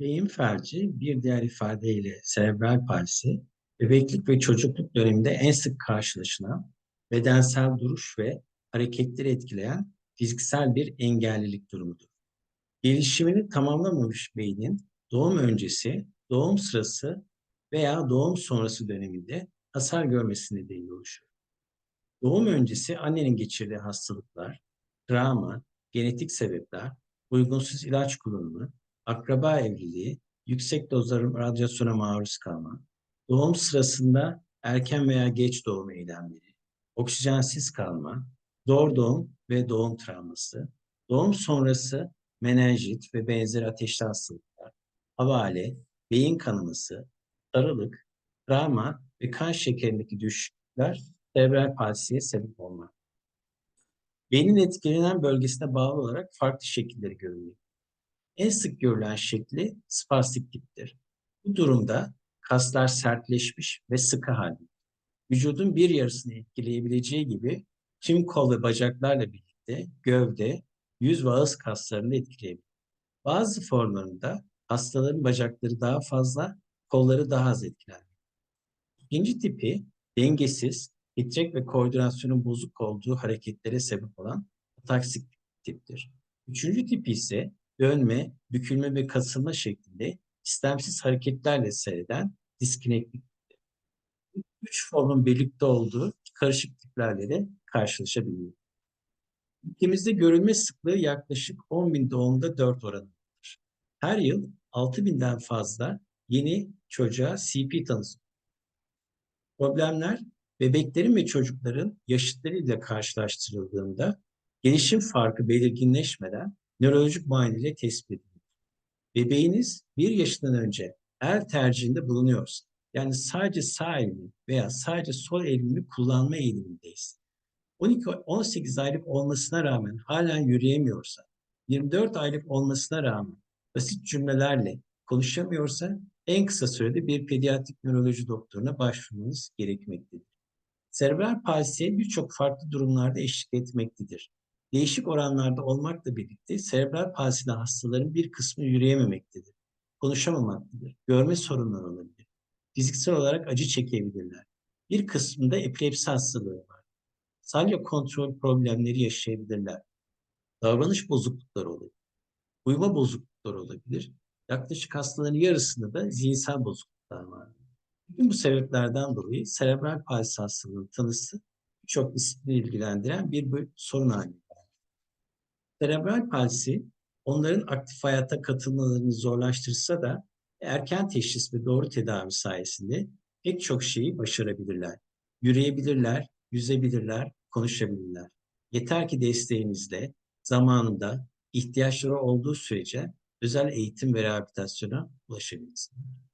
Beyin felci bir diğer ifadeyle serebral palsi, bebeklik ve çocukluk döneminde en sık karşılaşılan bedensel duruş ve hareketleri etkileyen fiziksel bir engellilik durumudur. Gelişimini tamamlamamış beynin doğum öncesi, doğum sırası veya doğum sonrası döneminde hasar görmesi nedeniyle oluşur. Doğum öncesi annenin geçirdiği hastalıklar, travma, genetik sebepler, uygunsuz ilaç kullanımı, akraba evliliği, yüksek dozlar radyasyona maruz kalma, doğum sırasında erken veya geç doğum eylemleri, oksijensiz kalma, zor doğum ve doğum travması, doğum sonrası menenjit ve benzeri ateşli hastalıklar, havale, beyin kanaması, sarılık, travma ve kan şekerindeki düşükler serebral palsiye sebep olmak. Beynin etkilenen bölgesine bağlı olarak farklı şekilleri görülüyor. En sık görülen şekli spastik tiptir. Bu durumda kaslar sertleşmiş ve sıkı halde. Vücudun bir yarısını etkileyebileceği gibi tüm kol ve bacaklarla birlikte gövde, yüz ve ağız kaslarını etkileyebilir. Bazı formlarında hastaların bacakları daha fazla, kolları daha az etkiler. İkinci tipi dengesiz, titrek ve koordinasyonun bozuk olduğu hareketlere sebep olan ataksik tiptir. Üçüncü tipi ise dönme, bükülme ve kasılma şeklinde istemsiz hareketlerle seyreden diskineklik. Üç formun birlikte olduğu karışık tiplerle de karşılaşabiliyor. Ülkemizde görülme sıklığı yaklaşık 10 bin doğumda 4 oranındadır. Her yıl 6 binden fazla yeni çocuğa CP tanısı. Problemler bebeklerin ve çocukların yaşıtlarıyla karşılaştırıldığında gelişim farkı belirginleşmeden nörolojik muayeneyle tespit edilir. Bebeğiniz bir yaşından önce el tercihinde bulunuyorsa, yani sadece sağ elini veya sadece sol elini kullanma eğilimindeyiz. 12-18 aylık olmasına rağmen hala yürüyemiyorsa, 24 aylık olmasına rağmen basit cümlelerle konuşamıyorsa en kısa sürede bir pediatrik nöroloji doktoruna başvurmanız gerekmektedir. Serebral palsiye birçok farklı durumlarda eşlik etmektedir. Değişik oranlarda olmakla birlikte serebral palsili hastaların bir kısmı yürüyememektedir. Konuşamamaktadır. Görme sorunları olabilir. Fiziksel olarak acı çekebilirler. Bir kısmında epilepsi hastalığı var. Salya kontrol problemleri yaşayabilirler. Davranış bozuklukları olabilir. Uyuma bozuklukları olabilir. Yaklaşık hastaların yarısında da zihinsel bozukluklar var. Bütün bu sebeplerden dolayı serebral palsi hastalığının tanısı çok disiplini ilgilendiren bir sorun haline. Serebral palsi onların aktif hayata katılmalarını zorlaştırsa da erken teşhis ve doğru tedavi sayesinde pek çok şeyi başarabilirler. Yürüyebilirler, yüzebilirler, konuşabilirler. Yeter ki desteğinizle zamanında ihtiyaçları olduğu sürece özel eğitim ve rehabilitasyona ulaşabilirsiniz.